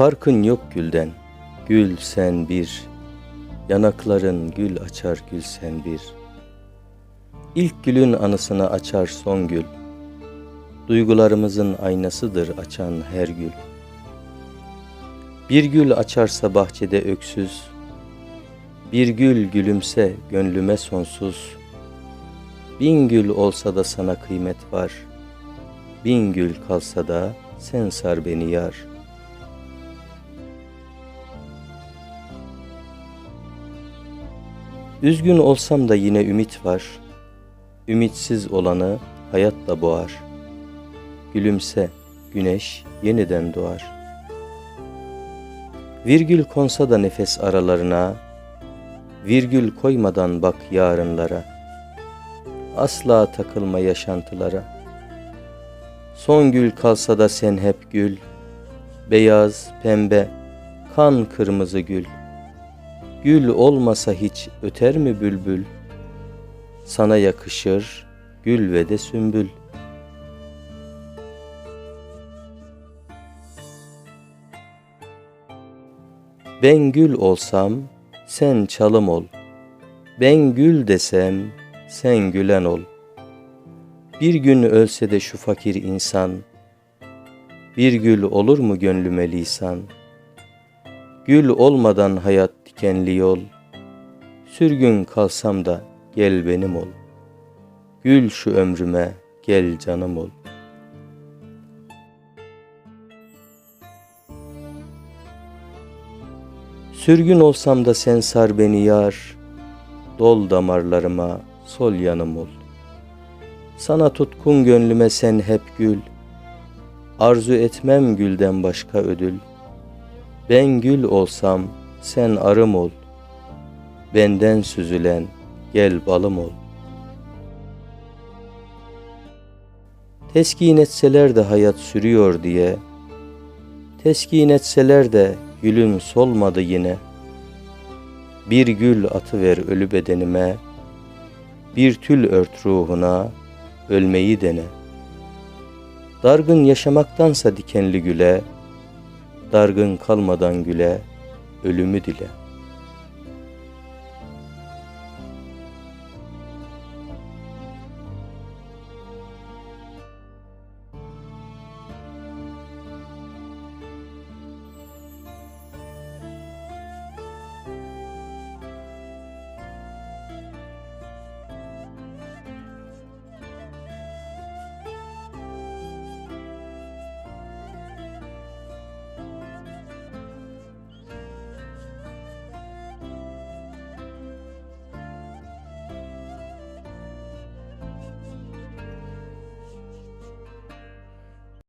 Farkın yok gülden, gül sen bir, yanakların gül açar gül sen bir. İlk gülün anısını açar son gül, duygularımızın aynasıdır açan her gül. Bir gül açarsa bahçede öksüz, bir gül gülümse gönlüme sonsuz. Bin gül olsa da sana kıymet var, bin gül kalsa da sen sar beni yar.'' Üzgün olsam da yine ümit var. Ümitsiz olanı hayatla boğar. Gülümse, güneş yeniden doğar. Virgül konsa da nefes aralarına, virgül koymadan bak yarınlara. Asla takılma yaşantılara. Son gül kalsa da sen hep gül, beyaz, pembe, kan kırmızı gül.'' Gül olmasa hiç öter mi bülbül? Sana yakışır gül ve de sümbül. Ben gül olsam sen çalım ol. Ben gül desem sen gülen ol. Bir gün ölse de şu fakir insan, bir gül olur mu gönlüme lisan? Gül olmadan hayat dikenli yol, Sürgün kalsam da gel benim ol. Gül şu ömrüme gel canım ol. Sürgün olsam da sen sar beni yar, Dol damarlarıma sol yanım ol. Sana tutkun gönlüme sen hep gül, Arzu etmem gülden başka ödül. Ben gül olsam sen arım ol. Benden süzülen gel balım ol. Teskin etseler de hayat sürüyor diye, Teskin etseler de gülüm solmadı yine. Bir gül atıver ölü bedenime, Bir tül ört ruhuna, ölmeyi dene. Dargın yaşamaktansa dikenli güle, Dargın kalmadan güle, ölümü dile.''